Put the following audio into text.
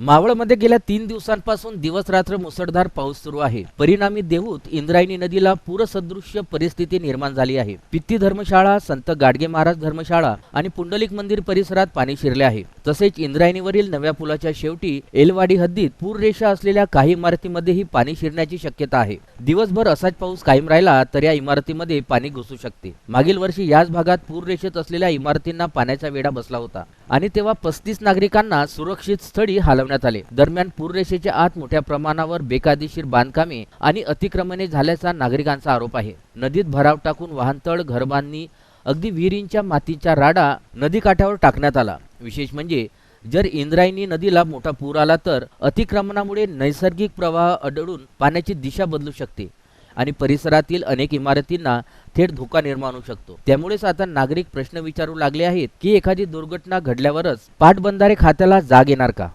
मावळमध्ये गेल्या तीन दिवसांपासून दिवसरात्र मुसळधार पाऊस सुरू आहे. परिणामी देहूत इंद्रायणी नदीला पूरसदृश्य परिस्थिती निर्माण झाली आहे. पित्ती धर्मशाळा संत गाडगे महाराज धर्मशाळा आणि पुंडलिक मंदिर परिसरात पाणी शिरले आहे. तसेच इंद्रायणीवरील नव्या पुलाच्या शेवटी एलवाडी हद्दीत पूररेषा असलेल्या काही इमारतीमध्येही पाणी शिरण्याची शक्यता आहे. दिवसभर असाच पाऊस कायम राहिला तर या इमारतीमध्ये पाणी घुसू शकते. मागील वर्षी याच भागात पूररेषेत असलेल्या इमारतींना पाण्याचा वेढा बसला होता आणि तेव्हा पस्तीस नागरिकांना सुरक्षित स्थळी हलवण्यात आले. दरम्यान पूररेषेच्या आत मोठ्या प्रमाणावर बेकायदेशीर बांधकामे आणि अतिक्रमणे झाल्याचा नागरिकांचा आरोप आहे. नदीत भराव टाकून वाहनतळ घरबांनी अगदी विहिरींच्या मातीच्या राडा नदीकाठावर टाकण्यात आला. विशेष म्हणजे जर इंद्रायणी नदीला मोठा पूर आला तर अतिक्रमणामुळे नैसर्गिक प्रवाह अडळून पाण्याची दिशा बदलू शकते आणि परिसरातील अनेक इमारतींना थेट धोका निर्माण होऊ शकतो. त्यामुळेच आता नागरिक प्रश्न विचारू लागले आहेत की एखादी दुर्घटना घडल्यावरच पाटबंधारे खात्याला जाग येणार का?